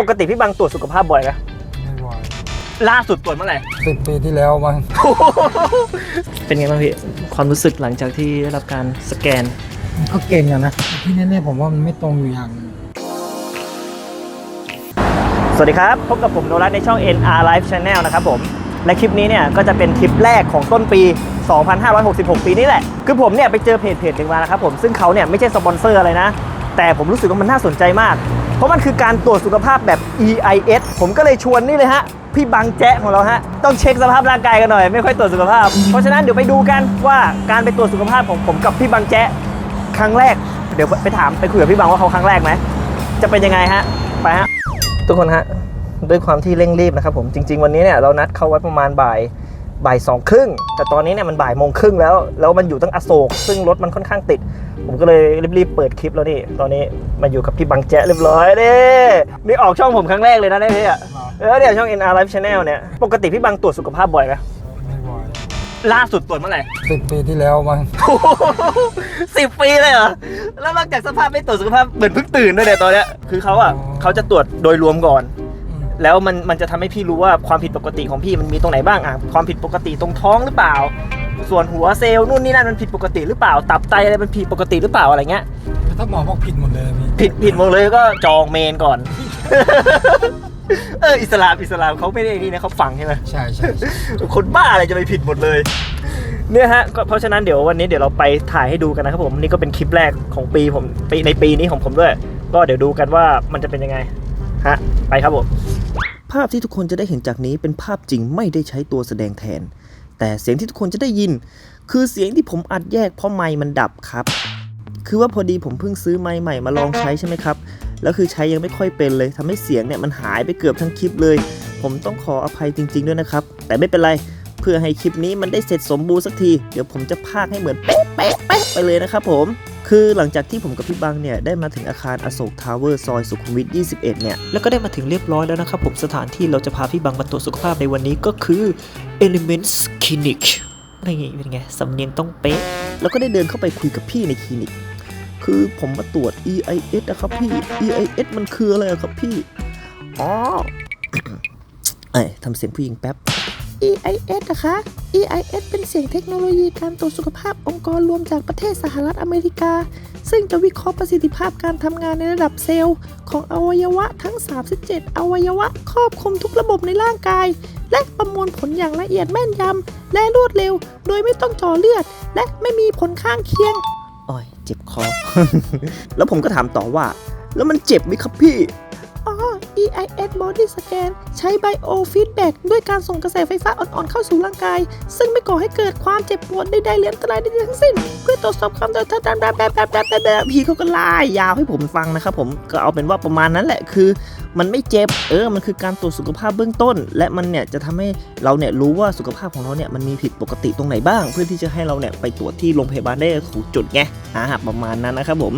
ปกติพี่บังตรวจสุขภาพบ่อยไหมไม่บ่อยล่าสุดตรวจเมื่อไหร่ สิบปีที่แล้วมั้งเป็นไงบ้างพี่ ความรู้สึกหลังจากที่ได้รับการสแกน ก็เก่งอะนะที่แน่ๆผมว่ามันไม่ตรงอยู่อย่างหนึ่งสวัสดีครับ พบกับผมโนรัตในช่อง NR Live Channel นะครับผม และคลิปนี้เนี่ยก็จะเป็นคลิปแรกของต้นปี 2566 ปีนี้แหละ คือผมเนี่ยไปเจอเพจเพจหนึ่งมานะครับผม ซึ่งเขาเนี่ยไม่ใช่สปอนเซอร์อะไรนะ แต่ผมรู้สึกว่ามันน่าสนใจมากเพ ราะมันคือการตรวจสุขภาพแบบ EIS ผมก็เลยชวนนี่เลยฮะ พี่บังแจ๊ะของเราฮะ ต้องเช็คสภาพร่างกายกันหน่อย ไม่ค่อยตรวจสุขภาพ เพราะฉะนั้นเดี๋ยวไปดูกันว่าการไปตรวจสุขภาพของผมกับพี่บังแจ๊ะครั้งแรก เดี๋ยวไปถามไปคุยกับพี่บังว่าเขาครั้งแรกไหมจะเป็นยังไงฮะไปฮะทุกคนฮะด้วยความที่เร่งรีบนะครับผมจริง ๆ วันนี้เนี่ยเรานัดเขาไว้ประมาณบ่าย บ่ายสองครึ่งแต่ตอนนี้เนี่ยมันบ่ายโมงครึ่งแล้ว แล้วมันอยู่ตั้งอโศก ซึ่งรถมันค่อนข้างติด ผมก็เลยรีบๆเปิดคลิปแล้วนี่ ตอนนี้มาอยู่กับพี่บังแจ๊ะเรียบร้อยเด้นี่ออกช่องผมครั้งแรกเลยนะเนี่ยพี่อะเออเนี่ยช่อง NR Live Channel เนี่ย ปกติพี่บังตรวจสุขภาพบ่อยไหมไม่บ่อยล่าสุดตรวจเมื่อไหร่สิบปีที่แล้วมั้งสิบปีเลยเหรอ แล้วนอกจากสภาพไม่ตรวจสุขภาพเหมือนเพิ่งตื่นด้วยเนี่ยตอนเนี้ย คือเขาอะเขาจะตรวจโดยรวมก่อนอืม แล้วมันมันจะทำให้พี่รู้ว่าความผิดปกติของพี่มันมีตรงไหนบ้างอะความผิดปกติตรงท้องหรือเปล่า ส่วนหัวเซลล์นู่นนี่นั่นมันผิดปกติหรือเปล่า ตับไตอะไรมันผิดปกติหรือเปล่าอะไรเงี้ยถ้าหมอบอกผิดหมดเลยพี่ผิดผิดหมดเลยก็จองเมนก่อน เอออิสลามอิสลามเขาไม่ได้นี่นะเขาฝังใช่ไหมใช่ใช่ใช่คนบ้าอะไรจะไปผิดหมดเลยเนี่ยฮะก็เพราะฉะนั้นเดี๋ยววันนี้เดี๋ยวเราไปถ่ายให้ดูกันนะครับผมนี่ก็เป็นคลิปแรกของปีผมปีในปีนี้ของผมด้วย ก็เดี๋ยวดูกันว่ามันจะเป็นยังไงฮะไปครับผม ภาพที่ทุกคนจะได้เห็นจากนี้เป็นภาพจริงไม่ได้ใช้ตัวแสดงแทน แต่เสียงที่ทุกคนจะได้ยิน คือเสียงที่ผมอัดแยกเพราะไมค์มันดับครับ คือว่าพอดีผมเพิ่งซื้อไมค์ใหม่มาลองใช้ใช่ไหมครับ แล้วคือใช้ยังไม่ค่อยเป็นเลยทำให้เสียงเนี่ยมันหายไปเกือบทั้งคลิปเลย ผมต้องขออภัยจริง ๆ ด้วยนะครับ แต่ไม่เป็นไร เพื่อให้คลิปนี้มันได้เสร็จสมบูรณ์สักที เดี๋ยวผมจะพากให้เหมือนเป๊ะเป๊ะเป๊ะไปเลยนะครับผม คือหลังจากที่ผมกับพี่บังเนี่ยได้มาถึงอาคารอโศกทาวเวอร์ซอยสุขุมวิท 21 เนี่ย แล้วก็ได้มาถึงเรียบร้อยแล้วนะครับผมสถานที่เราจะพาพี่บังมาตรวจสุขภาพในวันนี้ก็คือ Elements Clinic นี่เป็นไงสำเนียงต้องเป๊ะ แล้วก็ได้เดินเข้าไปคุยกับพี่ในคลินิก คือผมมาตรวจ EIS นะครับพี่ EIS มันคืออะไรครับพี่ อ๋อ เอ้ยทำเสียงผู้หญิงแป๊บ EIS นะคะ EIS เป็นเสียงเทคโนโลยีการตรวจสุขภาพองค์กรรวมจากประเทศสหรัฐอเมริกา ซึ่งจะวิเคราะห์ประสิทธิภาพการทำงานในระดับเซลล์ ของอวัยวะทั้ง 37 อวัยวะครอบคลุมทุกระบบในร่างกาย และประมวลผลอย่างละเอียดแม่นยำและรวดเร็ว โดยไม่ต้องจ่อเลือด และไม่มีผลข้างเคียงอ้อยเจ็บคอ แล้วผมก็ถามต่อว่า แล้วมันเจ็บไหมครับพี่ อ๋อ EIS Body Scan ใช้ Biofeedback ด้วยการส่งกระแสไฟฟ้าอ่อนๆเข้าสู่ร่างกาย ซึ่งไม่ก่อให้เกิดความเจ็บปวดใดๆหรืออันตรายใดๆทั้งสิ้น เพื่อตรวจสอบความเดินทาแบบแบบแบบแบบแบบแบบพี่เขาก็ไล่ยาวให้ผมฟังนะครับผมก็เอาเป็นว่าประมาณนั้นแหละคือ มันไม่เจ็บเออมันคือการตรวจสุขภาพเบื้องต้น และมันเนี่ยจะทำให้เราเนี่ยรู้ว่าสุขภาพของเราเนี่ยมันมีผิดปกติตรงไหนบ้าง เพื่อที่จะให้เราเนี่ยไปตรวจที่โรงพยาบาลได้ถูกจุดไงอ่าประมาณนั้นนะครับผม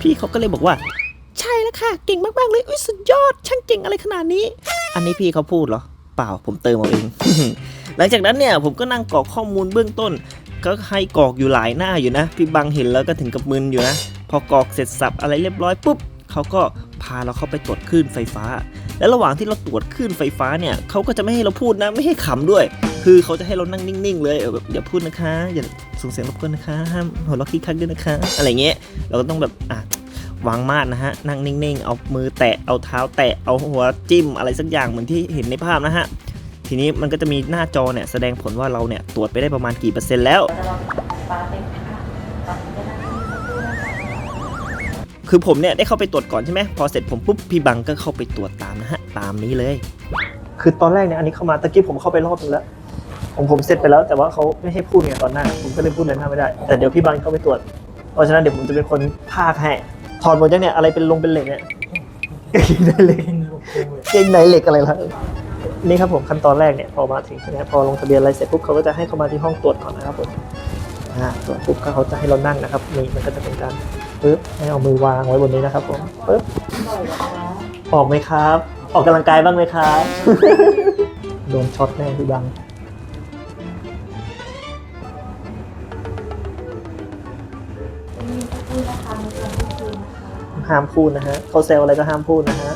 พี่เขาก็เลยบอกว่า ใช่แล้วค่ะ เก่งมากๆเลยอุ้ยสุดยอด ช่างเก่งอะไรขนาดนี้ อันนี้พี่เขาพูดเหรอ เปล่าผมเติมเอาเอง หลังจากนั้นเนี่ยผมก็นั่งกรอกข้อมูลเบื้องต้น ก็ให้กรอกอยู่หลายหน้าอยู่นะ พี่บังเห็นแล้วก็ถึงกับมึนอยู่นะ พอกรอกเสร็จสับอะไรเรียบร้อยปุ๊บเขาก็พาเราเข้าไปตรวจคลื่นไฟฟ้า และระหว่างที่เราตรวจคลื่นไฟฟ้าเนี่ยเขาก็จะไม่ให้เราพูดนะไม่ให้ขำด้วย คือเขาจะให้เรานั่งนิ่งๆเลยเออแบบอย่าพูดนะคะ อย่าส่งเสียงรบกวนนะคะห้ามหัวเราะคิกคักด้วยนะคะ อะไรเงี้ยเราก็ต้องแบบอะ วางมาดนะฮะนั่งนิ่งๆ เอามือแตะเอาเท้าแตะเอาหัวจิ้มอะไรสักอย่างเหมือนที่เห็นในภาพนะฮะทีนี้มันก็จะมีหน้าจอเนี่ยแสดงผลว่าเราเนี่ยตรวจไปได้ประมาณกี่เปอร์เซ็นต์แล้ว คือผมเนี่ยได้เข้าไปตรวจก่อนใช่ไหมพอเสร็จผมปุ๊บพี่บังก็เข้าไปตรวจตามนะฮะตามนี้เลย คือตอนแรกเนี่ยอันนี้เข้ามาตะกี้ผมเข้าไปรอบนึงแล้วผมผมเสร็จไปแล้วแต่ว่าเขาไม่ให้พูดไงตอนหน้า ผมก็เลยพูดเลยหน้าไม่ได้ แต่เดี๋ยวพี่บังเข้าไปตรวจ เพราะฉะนั้นเดี๋ยวผมจะเป็นคนพากให้ ถอดหมดยังเนี่ยอะไรเป็นลงเป็นเหล็กเนี่ยเก่งในเหล็กเก่งในเหล็กอะไรล่ะนี่ครับผมขั้นตอนแรกเนี่ยพอมาถึงใช่ไหมพอลงทะเบียนอะไรเสร็จปุ๊บเขาก็จะให้เข้ามาที่ห้องตรวจก่อนนะครับผมอ่าตรวจปุ๊บก็เขาจะให้เรานั่งนะครับนี่มันก็จะเป็นการปึ๊บให้เอามือวางไว้บนนี้นะครับผมปึ๊บออกไหมครับ ออกกำลังกายบ้างไหมครับโดนช็อตแน่พี่บัง ห้ามพูดนะฮะเขาเซลอะไรก็ห้ามพูดนะฮะ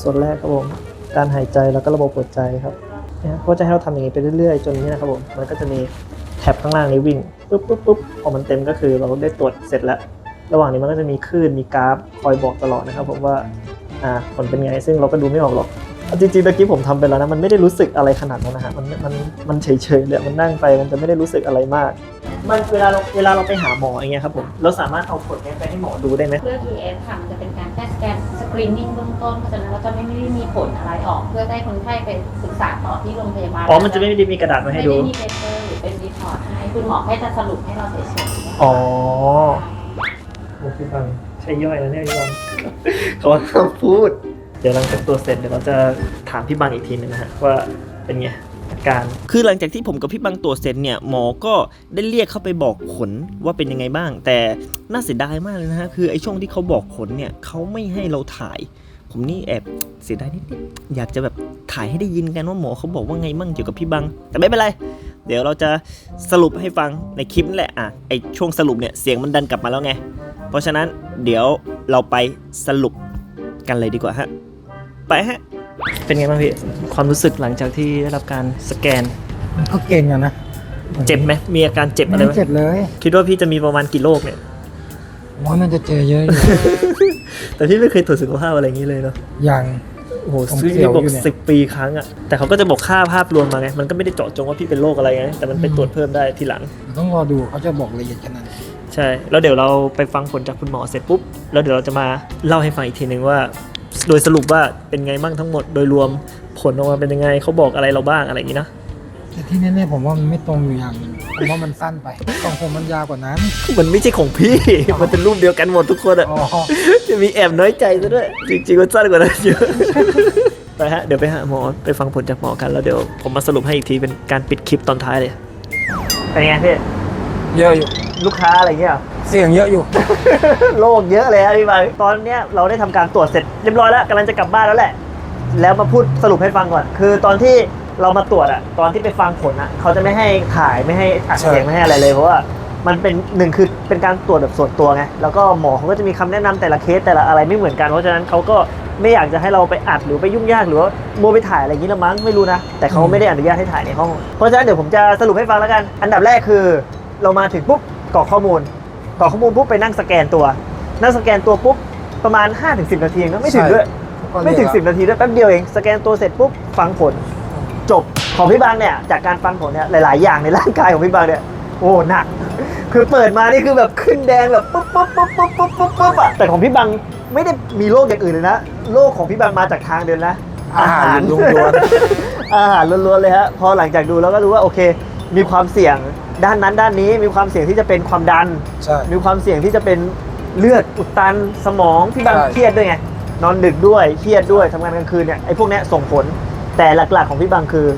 ส่วนแรกครับผม การหายใจแล้วก็ระบบหัวใจครับเขาจะให้เราทำอย่างนี้ไปเรื่อยๆ จนนี้นะครับผมมันก็จะมีแท็บข้างล่างนี้วิ่งปุ๊บปุ๊บปุ๊บพอมันเต็มก็คือเราได้ตรวจเสร็จแล้ว ระหว่างนี้มันก็จะมีคลื่นมีกราฟคอยบอกตลอดนะครับผมว่าอ่าผลเป็นไงซึ่งเราก็ดูไม่ออกหรอก จริงๆตะกี้ผมทำไปแล้วนะมันไม่ได้รู้สึกอะไรขนาดนั้นนะฮะมันมันมันเฉยๆเลยมันนั่งไปมันจะไม่ได้รู้สึกอะไรมาก มันเวลาเราเวลาเราไปหาหมออย่างเงี้ยครับผมเราสามารถเอาผลเนี้ยไปให้หมอดูได้ไหมเพื่อ TS ค่ะมันจะเป็นการแค่สแกนสกรีนนิ่งเบื้องต้นเพราะฉะนั้นเราจะไม่ไม่ได้มีผลอะไรออก เพื่อให้คนไข้ไปศึกษาต่อที่โรงพยาบาลอ๋อมันจะไม่ได้มีกระดาษมาให้ไม่ดูได้มีเปเปอร์หรือเป็นรีพอร์ตให้คุณหมอแค่จะสรุปให้เราเฉยๆอ๋อโอ้พี่ฟังใช่ย่อยแล้วเนี่ยพี่บังเขาห้ามพูดเดี๋ยวหลังจากตัวจเสร็จเดี๋ยวเราจะถามพี่บังอีกทีหนึงนะฮะว่าเป็นไงอาการ คือหลังจากที่ผมกับพี่บังตรวจเสร็จเนี่ยหมอก็ได้เรียกเข้าไปบอกผลว่าเป็นยังไงบ้าง แต่น่าเสียดายมากเลยนะฮะคือไอ้ช่วงที่เขาบอกผลเนี่ยเขาไม่ให้เราถ่าย ผมนี่แอบเสียดายนิดๆอยากจะแบบถ่ายให้ได้ยินกันว่าหมอเขาบอกว่าไงมั่งเกี่ยวกับพี่บัง แต่ไม่เป็นไรเดี๋ยวเราจะสรุปให้ฟังในคลิปนั่นแหละอะไอช่วงสรุปเนี่ยเสียงมันดันกลับมาแล้วไง เพราะฉะนั้นเดี๋ยวเราไปสรุปกันเลยดีกว่าฮะ ไปฮะ เป็นไงบ้างพี่ ความรู้สึกหลังจากที่ได้รับการสแกนมันก็เก่งอะนะเจ็บไหมมีอาการเจ็บอะไรไม่ไหมเจ็บเลยคิดว่าพี่จะมีประมาณกี่โรคเนี่ยว่ามันจะเจอเยอะอยู่ แต่พี่ไม่เคยตรวจสุขภาพอะไรอย่างนี้เลยเนาะ อย่าง โอ้โหผมพี่เสียวบอกอยู่เนี่ย สิบปีครั้งอะแต่เขาก็จะบอกค่าภาพรวมมาไง มันก็ไม่ได้เจาะจงว่าพี่เป็นโรคอะไรไง แต่มันไปตรวจเพิ่มได้ทีหลัง ต้องรอดูเขาจะบอกละเอียดขนาดไหนใช่ แล้วเดี๋ยวเราไปฟังผลจากคุณหมอเสร็จปุ๊บ แล้วเดี๋ยวเราจะมาเล่าให้ฟังอีกทีหนึ่งว่า โดยสรุปว่าเป็นไงบ้างทั้งหมดโดยรวมผลออกมาเป็นยังไงเขาบอกอะไรเราบ้างอะไรอย่างนี้นะแต่ที่แน่ๆผมว่ามันไม่ตรงอยู่อย่างหนึงผมว่ามันสั้นไปของผมมันยาวกว่านั้น มันไม่ใช่ของพี่ มันเป็นรูปเดียวกันหมดทุกคนอะอ๋อจะมีแอบน้อยใจซะด้วย จริงๆมันสั้นกว่านั้นเยอะไปฮะเดี๋ยวไปหาหมอไปฟังผลจากหมอกันแล้วเดี๋ยวผมมาสรุปให้อีกทีเป็นการปิดคลิปตอนท้ายเลยเป็นไงพี่เยอะอยู่ ลูกค้าอะไรเงี้ย เสียงเยอะอยู่โล่งเยอะเลยอะพี่บางตอนเนี้ยเราได้ทำการตรวจเสร็จเรียบร้อยแล้วกำลังจะกลับบ้านแล้วแหละ แล้วมาพูดสรุปให้ฟังก่อน คือตอนที่เรามาตรวจอะตอนที่ไปฟังผลอะเขาจะไม่ให้ถ่ายไม่ให้อัดใช่เสียงไม่ให้อะไรเลยเพราะว่ามันเป็นหนึ่งคือเป็นการตรวจแบบส่วนตัวไงแล้วก็หมอเขาก็จะมีคำแนะนำแต่ละเคสแต่ละอะไรไม่เหมือนกันเพราะฉะนั้นเขาก็ไม่อยากจะให้เราไปอัดหรือไปยุ่งยากหรือว่าโมวไปถ่ายอะไรอย่างนี้ละมั้งไม่รู้นะแต่เขาไม่ได้อนุญาตให้ถ่ายในห้องเพราะฉะนั้นเดี๋ยวผมจะสรุปให้ฟังแล้วกัน อันดับแรกคือ เรามาถึงปุ๊บ กรอกข้อมูลกรอกข้อมูลปุ๊บไปนั่งสแกนตัว นั่งสแกนตัวปุ๊บประมาณ 5-10 นาทีเองนะไม่ถึงใช่ด้วย ไม่ถึง 10 นาทีด้วยแป๊บเดียวเองสแกนตัวเสร็จปุ๊บฟังผล จบของพี่บางเนี่ยจากการฟังผลเนี่ยหลาย ๆ อย่างในร่างกายของพี่บางเนี่ยโอ้หนัก คือเปิดมานี่คือแบบขึ้นแดงแบบปุ๊บปุ๊บปุ๊บปุ๊บปุ๊บปุ๊บปุ๊บอะแต่ของพี่บางไม่ได้มีโรคอย่างอื่นเลยนะโรคของพี่บางมาจากทางเดินนะอาหารล้วนอาหารล้วนๆเลยฮะพอหลังจากดูแล้วก็รู้ว่าโอเค มีความเสี่ยง ด้านนั้นด้านนี้มีความเสี่ยงที่จะเป็นความดัน ใช่ มีความเสี่ยงที่จะเป็นเลือดอุดตันสมองที่บางใช่ เครียดด้วยไง นอนดึกด้วยเครียดด้วยทำงานกลางคืนเนี่ยไอ้พวกเนี้ยส่งผลแต่หลักๆของพี่บางคือ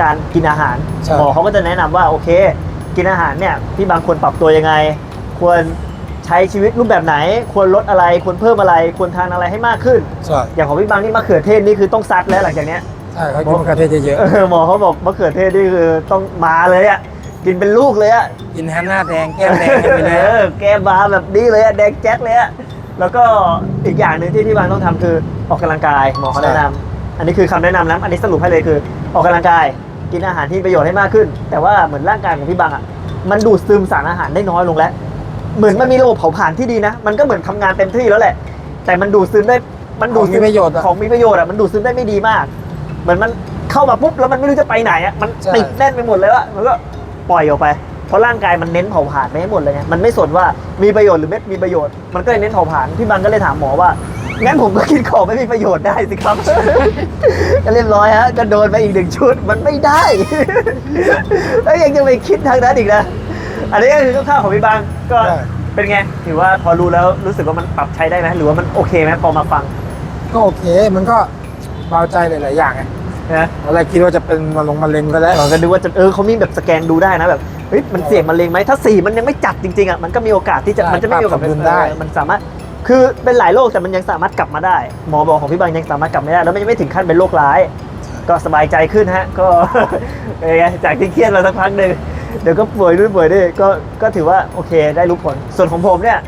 การกินอาหารใช่ หมอเขาก็จะแนะนำว่าโอเค กินอาหารเนี่ยพี่บางควรปรับตัวยังไง ควรใช้ชีวิตรูปแบบไหน ควรลดอะไรควรเพิ่มอะไร ควรทานอะไรให้มากขึ้น ใช่อย่างของพี่บางนี่มะเขือเทศนี่คือต้องซัดแล้วหลังจากเนี้ย ใช่เขากินมะเขือเทศเยอะเออหมอเขาบอกมะเขือเทศนี่คือต้องมาเลยอะ กินเป็นลูกเลยอะๆกินแฮนหน้าแดงแก้มแดงกันไปเลยเออแกมาแบบนี้เลยอะแดงแจ็คเลยอะแล้วก็อีกอย่างหนึ่งที่พี่บางต้องทำคือออกกำลังกายหมอเขาแนะนำอันนี้คือคำแนะนำนะอันนี้สรุปให้เลยคือ ออกกำลังกายกินอาหารที่มีประโยชน์ให้มากขึ้น แต่ว่าเหมือนร่างกายของพี่บางอะมันดูดซึมสารอาหารได้น้อยลงแล้ว เหมือนมันมีระบบเผาผลาญที่ดีนะ มันก็เหมือนทำงานเต็มที่แล้วแหละ แต่มันดูดซึมได้มันดูดซึของมีประโยชน์อะของมีประโยชน์อะมันดูดซึมได้ไม่ดีมาก เหมือนมันเข้ามาปุ๊บแล้วมันไม่รู้จะไปไหนอะมันใช่ติดแน่นไปหมดเลยว่ามันก็ ปล่อยออกไป เพราะร่างกายมันเน้นเผาผลาญไปให้หมดเลยไงมันไม่สนว่ามีประโยชน์หรือไม่มีประโยชน์ มันก็เลยเน้นเผาผลาญพี่บังก็เลยถามหมอว่างั้นผมก็กินของไม่มีประโยชน์ได้สิครับ ก็เรียบร้อยฮะก็โดนไปอีกหนึ่งชุดมันไม่ได้ แล้วยังจะไปคิดทางนั้นอีกนะ อันนี้ก็คือคร่าวๆของพี่บังก็ใช่เป็นไง ถือว่าพอรู้แล้วรู้สึกว่ามันปรับใช้ได้ไหมหรือว่ามันโอเคไหมพอมาฟัง ก็โอเค มันก็เบาใจหลาย ๆ อย่างไง นะอะไรคิดว่าจะเป็นมะลงมะเร็งก็แล้วเราก็ดูว่าจะเออเขามีแบบสแกนดูได้นะแบบเฮ้ยมันเสี่ยงมะเร็งไหมถ้าสี่มันยังไม่จัดจริงๆอะมันก็มีโอกาสที่จะใช่มันจะไม่มีโอกาสปรับสมดุลได้ เออมันสามารถคือเป็นหลายโรคแต่มันยังสามารถกลับมาได้ หมอบอกของพี่บางยังสามารถกลับไม่ได้แล้วมันยังไม่ถึงขั้นเป็นโรคร้าย ก็สบายใจขึ้นฮะ ก็ เป็นไงจากที่เครียดมาสักพักหนึ่งเดี๋ยวก็ป่วยด้วยป่วยด้วยก็ก็ถือว่าโอเคได้รู้ผล ส่วนของผมเนี่ย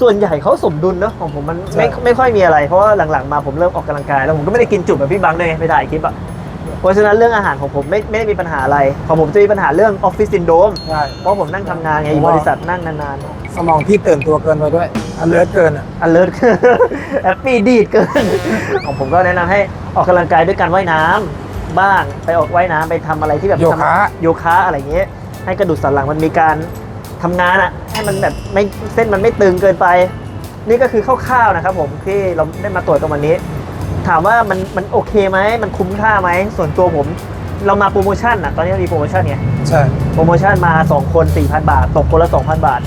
ส่วนใหญ่เขาสมดุลเนอะของผมมันไม่ใช่ไม่ค่อยมีอะไร เพราะว่าหลังๆมาผมเริ่มออกกำลังกายแล้วผมก็ไม่ได้กินจุแบบพี่บังด้วยไงไปถ่ายคลิปอะเพราะฉะนั้นเรื่องอาหารของผมไม่ไม่ได้มีปัญหาอะไร ของผมจะมีปัญหาเรื่องออฟฟิศซินโดมใช่เพราะผมนั่งทำงานไงอยู่บริษัทนั่งนานสมองพี่ตื่นตัวเกินไปด้วยอันเลิศเกินอะๆ alert แฮปปี้ดีดเกิน ของผมก็แนะนำให้ออกกำลังกายด้วยการว่ายน้ำบ้างไปออกว่ายน้ำไปทำอะไรที่แบบโยคะทำโยคะอะไรอย่างเงี้ยให้กระดูกสันหลังมันมีการ ทำงานอะให้มันแบบไม่เส้นมันไม่ตึงเกินไป นี่ก็คือคร่าวๆนะครับผมที่เราได้มาตรวจกันวันนี้ ถามว่ามันมันโอเคไหมมันคุ้มค่าไหมส่วนตัวผมเรามาโปรโมชั่นอะตอนนี้มีโปรโมชั่นไงใช่โปรโมชั่นมา 2 คน 4,000 บาท ตกคนละ 2,000 บาท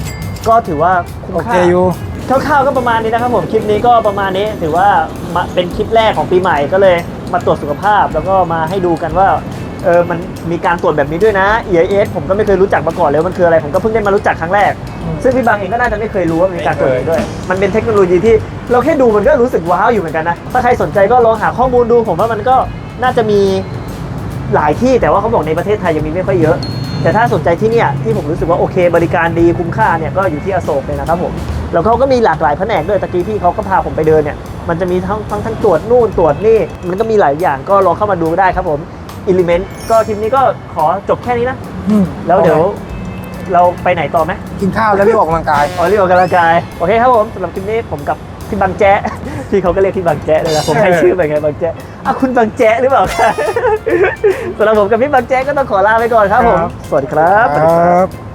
ก็ถือว่าคุ้มโอเคค่า อยู่ คร่าวๆก็ประมาณนี้นะครับผมคลิปนี้ก็ประมาณนี้ถือว่ามาเป็นคลิปแรกของปีใหม่ก็เลยมาตรวจสุขภาพ แล้วก็มาให้ดูกันว่า เออมันมีการตรวจแบบนี้ด้วยนะ EIS ผมก็ไม่เคยรู้จักมาก่อนเลยว่ามันคืออะไรผมก็เพิ่งได้มารู้จักครั้งแรกอืมซึ่งพี่บางเองก็น่าจะไม่เคยรู้ว่ามีการตรวจแบบนี้ด้วย มันเป็นเทคโนโลยีที่เราแค่ดูมันก็รู้สึกว้าวอยู่เหมือนกันนะถ้าใครสนใจก็ลองหาข้อมูลดู ผมว่ามันก็น่าจะมีหลายที่แต่ว่าเขาบอกในประเทศไทยยังมีไม่ค่อยเยอะ แต่ถ้าสนใจที่เนี่ยที่ผมรู้สึกว่าโอเค บริการดีคุ้มค่าเนี่ยก็อยู่ที่อโศกเลยนะครับผมแล้วเขาก็มีหลากหลายแผนกด้วยตะกี้พี่เขาก็พาผมไปเดินเนี่ยมันจะมีทั้งทั้งทั้งตรวจนู่นตรวจนี่มันก็มีหลายอย่างก็ลองเข้ามาดูได้ครับผม อิเลเมนต์ก็คลิปนี้ก็ขอจบแค่นี้นะ อืมแล้วเดี๋ยวเราไปไหนต่อไหมกินข้าวแล้วรีบออกกำลังกาย อ๋อรีบออกกำลังกาย โอเคครับผมสำหรับคลิปนี้ผมกับพี่บางแจ๊ะที่เขาก็เรียกพี่บางแจ๊ะเลยนะผมให้ชื่อไปไงบางแจ๊ะอะคุณบางแจ๊ะหรือเปล่าครับ สำหรับผมกับพี่บางแจ๊ะก็ต้องขอลาไปก่อนครับผม ครับ สวัสดีครับ ครับ